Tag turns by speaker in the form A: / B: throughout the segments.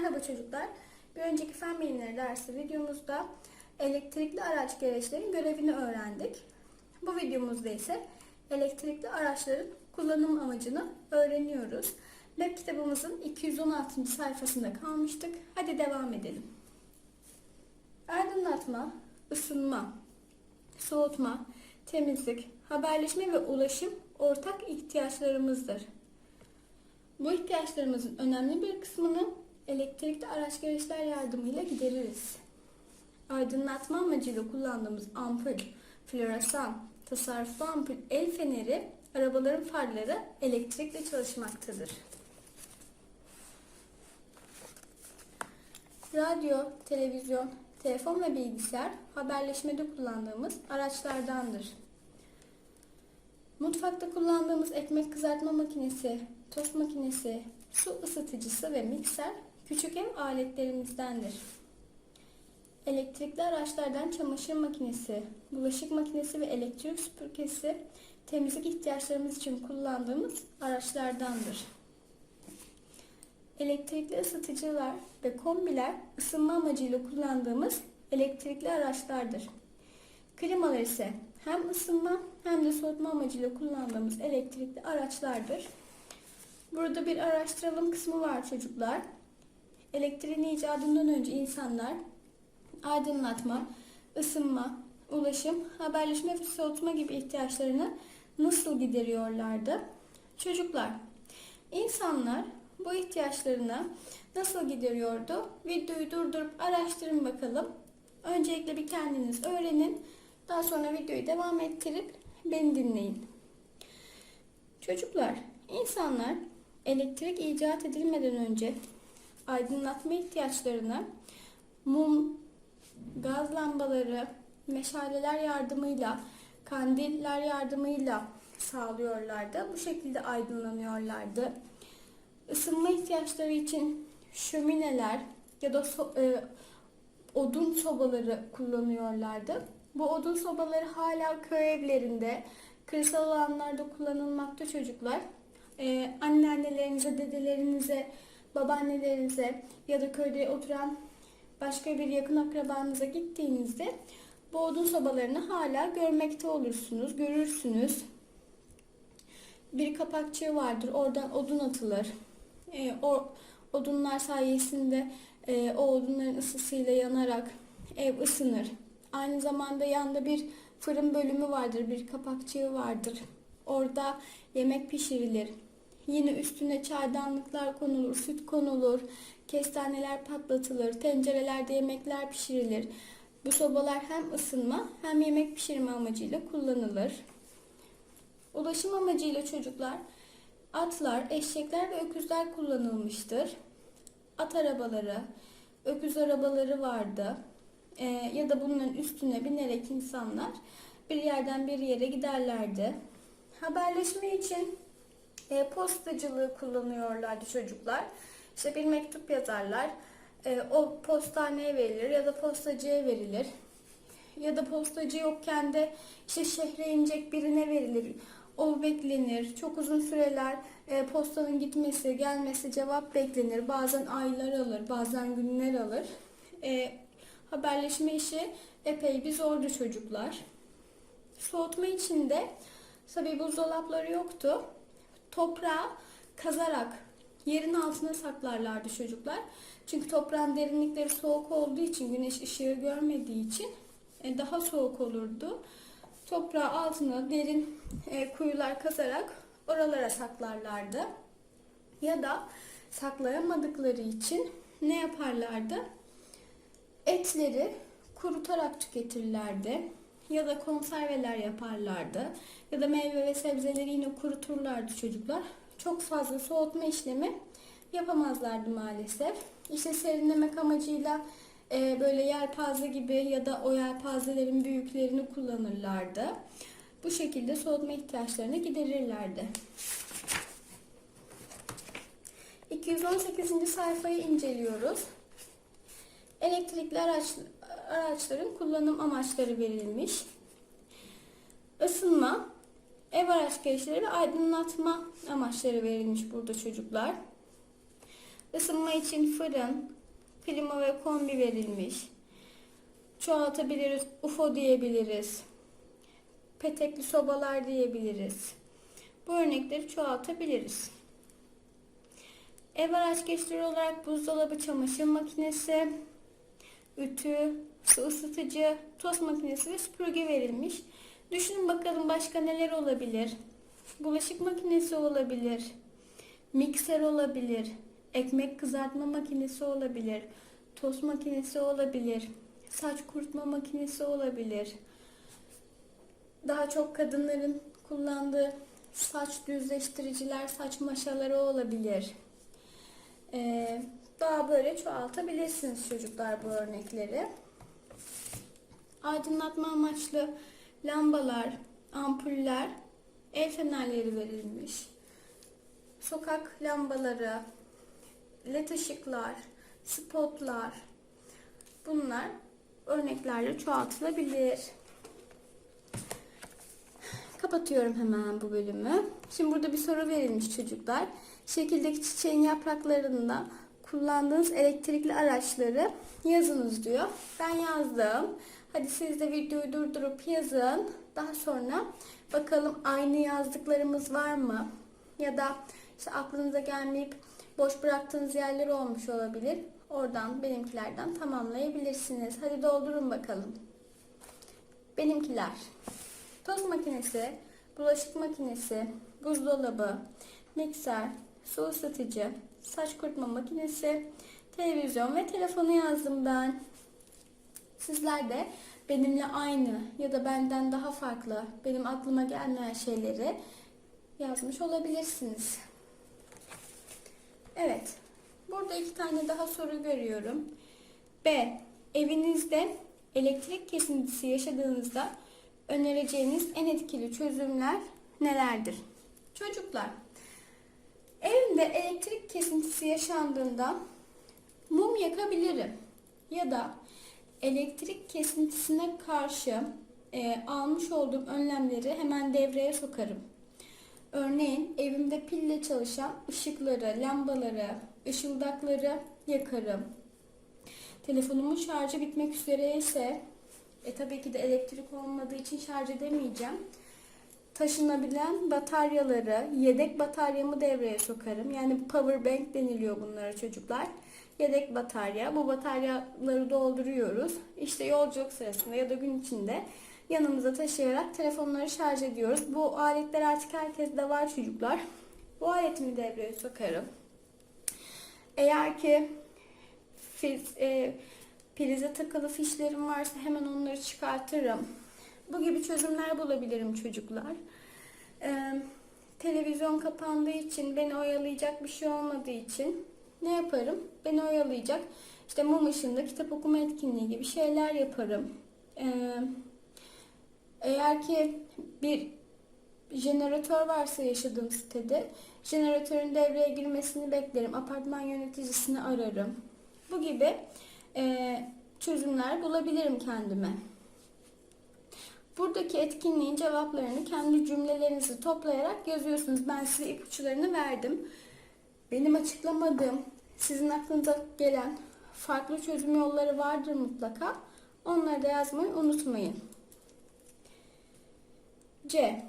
A: Merhaba çocuklar. Bir önceki fen bilimleri dersi videomuzda elektrikli araç gereçlerin görevini öğrendik. Bu videomuzda ise elektrikli araçların kullanım amacını öğreniyoruz. Web kitabımızın 216. sayfasında kalmıştık. Hadi devam edelim. Aydınlatma, ısınma, soğutma, temizlik, haberleşme ve ulaşım ortak ihtiyaçlarımızdır. Bu ihtiyaçlarımızın önemli bir kısmını elektrikli araç gereçler yardımıyla gideririz. Aydınlatma amacıyla kullandığımız ampul, floresan, tasarruflu ampul, el feneri, arabaların farları elektrikle çalışmaktadır. Radyo, televizyon, telefon ve bilgisayar haberleşmede kullandığımız araçlardandır. Mutfakta kullandığımız ekmek kızartma makinesi, tost makinesi, su ısıtıcısı ve mikser küçük ev aletlerimizdendir. Elektrikli araçlardan çamaşır makinesi, bulaşık makinesi ve elektrik süpürgesi temizlik ihtiyaçlarımız için kullandığımız araçlardandır. Elektrikli ısıtıcılar ve kombiler ısınma amacıyla kullandığımız elektrikli araçlardır. Klimalar ise hem ısınma hem de soğutma amacıyla kullandığımız elektrikli araçlardır. Burada bir araştıralım kısmı var çocuklar. Elektriğin icadından önce insanlar aydınlatma, ısınma, ulaşım, haberleşme ve soğutma gibi ihtiyaçlarını nasıl gideriyorlardı? Çocuklar, insanlar bu ihtiyaçlarını nasıl gideriyordu? Videoyu durdurup araştırın bakalım. Öncelikle bir kendiniz öğrenin. Daha sonra videoyu devam ettirip beni dinleyin. Çocuklar, insanlar elektrik icat edilmeden önce aydınlatma ihtiyaçlarını mum, gaz lambaları, meşaleler yardımıyla, kandiller yardımıyla sağlıyorlardı. Bu şekilde aydınlanıyorlardı. Isınma ihtiyaçları için şömineler ya da so, e, odun sobaları kullanıyorlardı. Bu odun sobaları hala köy evlerinde, kırsal alanlarda kullanılmakta çocuklar. Ee, anneannelerinize, dedelerinize, babaannelerinize ya da köyde oturan başka bir yakın akrabanıza gittiğinizde bu odun sobalarını hala görmekte olursunuz, görürsünüz. Bir kapakçığı vardır, oradan odun atılır. Ee, o odunlar sayesinde e, o odunların ısısıyla yanarak ev ısınır. Aynı zamanda yanında bir fırın bölümü vardır, bir kapakçığı vardır. Orada yemek pişirilir. Yine üstüne çaydanlıklar konulur, süt konulur, kestaneler patlatılır, tencerelerde yemekler pişirilir. Bu sobalar hem ısınma hem yemek pişirme amacıyla kullanılır. Ulaşım amacıyla çocuklar atlar, eşekler ve öküzler kullanılmıştır. At arabaları, öküz arabaları vardı. Ee, ya da bunların üstüne binerek insanlar bir yerden bir yere giderlerdi. Haberleşme için e, postacılığı kullanıyorlardı çocuklar. İşte bir mektup yazarlar. E, o postaneye verilir ya da postacıya verilir. Ya da postacı yokken de işte şehre inecek birine verilir. O beklenir. Çok uzun süreler e, postanın gitmesi, gelmesi, cevap beklenir. Bazen aylar alır, bazen günler alır. E, haberleşme işi epey bir zordu çocuklar. Soğutma için de tabii buzdolapları yoktu. Toprağı kazarak yerin altına saklarlardı çocuklar. Çünkü toprağın derinlikleri soğuk olduğu için, güneş ışığı görmediği için e, daha soğuk olurdu. Toprağı altına derin e, kuyular kazarak oralara saklarlardı. Ya da saklayamadıkları için ne yaparlardı? Etleri kurutarak tüketirlerdi. Ya da konserveler yaparlardı. Ya da meyve ve sebzeleri yine kuruturlardı çocuklar. Çok fazla soğutma işlemi yapamazlardı maalesef. İşte serinlemek amacıyla e, böyle yelpaze gibi ya da o yelpazelerin büyüklerini kullanırlardı. Bu şekilde soğutma ihtiyaçlarını giderirlerdi. 218. sayfayı inceliyoruz. Elektrikli araç, araçların kullanım amaçları verilmiş. Isınma, ev araç gereçleri ve aydınlatma amaçları verilmiş burada çocuklar. Isınma için fırın, klima ve kombi verilmiş. Çoğaltabiliriz, UFO diyebiliriz. Petekli sobalar diyebiliriz. Bu örnekleri çoğaltabiliriz. Ev araç geçişleri olarak buzdolabı, çamaşır makinesi, ütü, su ısıtıcı, tost makinesi ve süpürge verilmiş. Düşünün bakalım başka neler olabilir? Bulaşık makinesi olabilir. Mikser olabilir. Ekmek kızartma makinesi olabilir. Tost makinesi olabilir. Saç kurutma makinesi olabilir. Daha çok kadınların kullandığı saç düzleştiriciler, saç maşaları olabilir. Ee, daha böyle çoğaltabilirsiniz çocuklar bu örnekleri. Aydınlatma amaçlı lambalar, ampuller, el fenerleri verilmiş. Sokak lambaları, led ışıklar, spotlar bunlar örneklerle çoğaltılabilir. Kapatıyorum hemen bu bölümü. Şimdi burada bir soru verilmiş çocuklar. Şekildeki çiçeğin yapraklarında kullandığınız elektrikli araçları yazınız diyor. Ben yazdım. Hadi siz de videoyu durdurup yazın. Daha sonra bakalım aynı yazdıklarımız var mı? Ya da işte aklınıza gelmeyip boş bıraktığınız yerler olmuş olabilir. Oradan benimkilerden tamamlayabilirsiniz. Hadi doldurun bakalım. Benimkiler. Tost makinesi, bulaşık makinesi, buzdolabı, mikser, su ısıtıcı, saç kurutma makinesi, televizyon ve telefonu yazdım ben. Sizler de benimle aynı ya da benden daha farklı, benim aklıma gelmeyen şeyleri yazmış olabilirsiniz. Evet. Burada iki tane daha soru görüyorum. B. Evinizde elektrik kesintisi yaşadığınızda önereceğiniz en etkili çözümler nelerdir? Çocuklar, evimde elektrik kesintisi yaşandığında mum yakabilirim ya da elektrik kesintisine karşı e, almış olduğum önlemleri hemen devreye sokarım. Örneğin evimde pille çalışan ışıkları, lambaları, ışıldakları yakarım. Telefonumun şarjı bitmek üzere ise e tabii ki de elektrik olmadığı için şarj edemeyeceğim. Taşınabilen bataryaları, yedek bataryamı devreye sokarım. Yani power bank deniliyor bunlara çocuklar. Yedek batarya. Bu bataryaları dolduruyoruz. İşte yolculuk sırasında ya da gün içinde yanımıza taşıyarak telefonları şarj ediyoruz. Bu aletler artık herkeste var çocuklar. Bu aletimi devreye sokarım. Eğer ki fiz, e, prize takılı fişlerim varsa hemen onları çıkartırım. Bu gibi çözümler bulabilirim çocuklar. Ee, televizyon kapandığı için beni oyalayacak bir şey olmadığı için ne yaparım? Beni oyalayacak işte mum ışığında kitap okuma etkinliği gibi şeyler yaparım. Ee, eğer ki bir jeneratör varsa yaşadığım sitede jeneratörün devreye girmesini beklerim. Apartman yöneticisini ararım. Bu gibi e, çözümler bulabilirim kendime. Buradaki etkinliğin cevaplarını kendi cümlelerinizi toplayarak yazıyorsunuz. Ben size ipuçlarını verdim. Benim açıklamadığım, sizin aklınıza gelen farklı çözüm yolları vardır mutlaka. Onları da yazmayı unutmayın. C.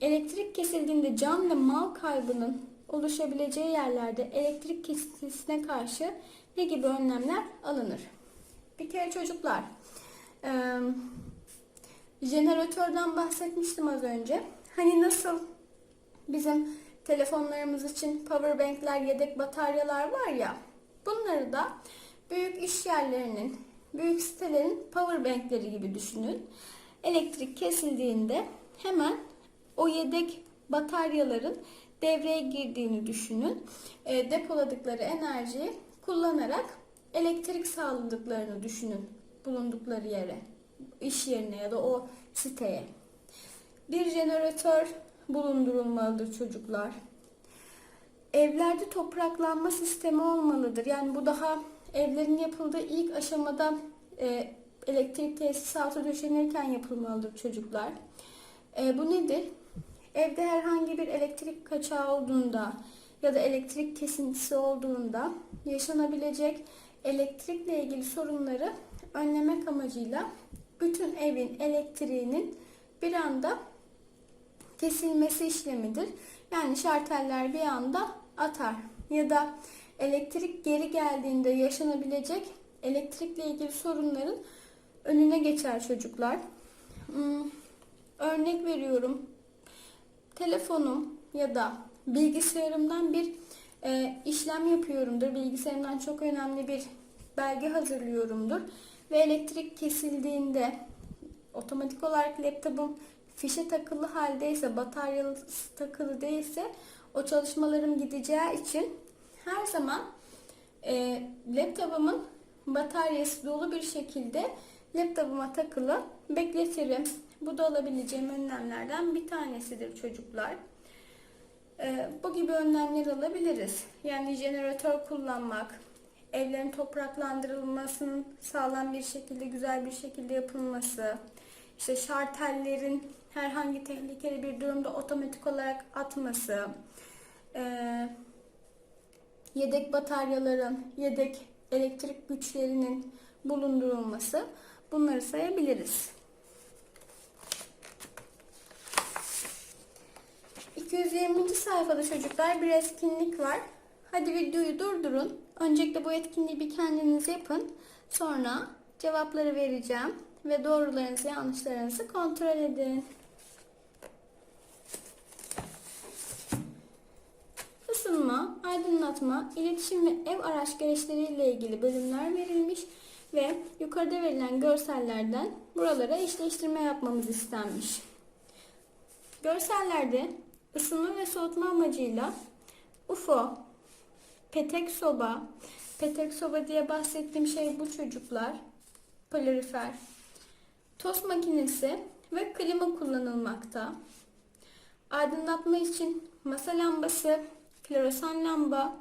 A: Elektrik kesildiğinde can ve mal kaybının oluşabileceği yerlerde elektrik kesintisine karşı ne gibi önlemler alınır? Bir kere çocuklar, e, jeneratörden bahsetmiştim az önce. Hani nasıl bizim telefonlarımız için power bankler, yedek bataryalar var ya, bunları da büyük iş yerlerinin, büyük sitelerin power bankleri gibi düşünün. Elektrik kesildiğinde hemen o yedek bataryaların devreye girdiğini düşünün. E, depoladıkları enerjiyi kullanarak elektrik sağladıklarını düşünün bulundukları yere, iş yerine ya da o siteye. Bir jeneratör bulundurulmalıdır çocuklar. Evlerde topraklanma sistemi olmalıdır. Yani bu daha evlerin yapıldığı ilk aşamada e, elektrik tesisatı döşenirken yapılmalıdır çocuklar. E, bu nedir? Evde herhangi bir elektrik kaçağı olduğunda ya da elektrik kesintisi olduğunda yaşanabilecek elektrikle ilgili sorunları önlemek amacıyla bütün evin elektriğinin bir anda kesilmesi işlemidir. Yani şarteller bir anda atar ya da elektrik geri geldiğinde yaşanabilecek elektrikle ilgili sorunların önüne geçer çocuklar. Hmm, Örnek veriyorum. Telefonum ya da bilgisayarımdan bir e, işlem yapıyorumdur. Bilgisayarımdan çok önemli bir belge hazırlıyorumdur. Ve elektrik kesildiğinde otomatik olarak laptopum fişe takılı haldeyse, bataryası takılı değilse o çalışmalarım gideceği için her zaman e, laptopumun bataryası dolu bir şekilde laptopuma takılı bekletirim. Bu da olabileceğim önlemlerden bir tanesidir çocuklar. Ee, bu gibi önlemler alabiliriz. Yani jeneratör kullanmak, evlerin topraklandırılmasının sağlam bir şekilde, güzel bir şekilde yapılması, işte şartellerin herhangi tehlikeli bir durumda otomatik olarak atması, ee, yedek bataryaların, yedek elektrik güçlerinin bulundurulması bunları sayabiliriz. 220. sayfada çocuklar bir etkinlik var. Hadi videoyu durdurun. Öncelikle bu etkinliği bir kendiniz yapın. Sonra cevapları vereceğim ve doğrularınızı yanlışlarınızı kontrol edin. Isınma, aydınlatma, iletişim ve ev araç gereçleriyle ilgili bölümler verilmiş ve yukarıda verilen görsellerden buralara eşleştirme yapmamız istenmiş. Görsellerde ısınma ve soğutma amacıyla UFO, petek soba, petek soba diye bahsettiğim şey bu çocuklar, kalorifer, tost makinesi ve klima kullanılmakta. Aydınlatma için masa lambası, floresan lamba,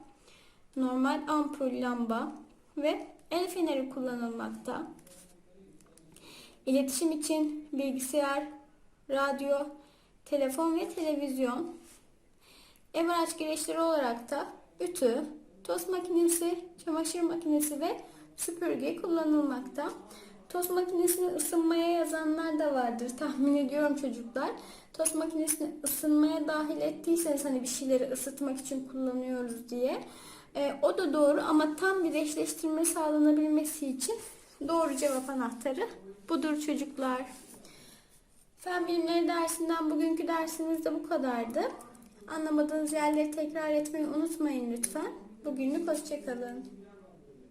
A: normal ampul lamba ve el feneri kullanılmakta. İletişim için bilgisayar, radyo, telefon ve televizyon. Ev araç gereçleri olarak da ütü, tost makinesi, çamaşır makinesi ve süpürge kullanılmakta. Tost makinesini ısınmaya yazanlar da vardır tahmin ediyorum çocuklar. Tost makinesini ısınmaya dahil ettiyseniz hani bir şeyleri ısıtmak için kullanıyoruz diye. E, o da doğru ama tam bir eşleştirme sağlanabilmesi için doğru cevap anahtarı budur çocuklar. Fen bilimleri dersinden bugünkü dersimiz de bu kadardı. Anlamadığınız yerleri tekrar etmeyi unutmayın lütfen. Bugünlük hoşçakalın.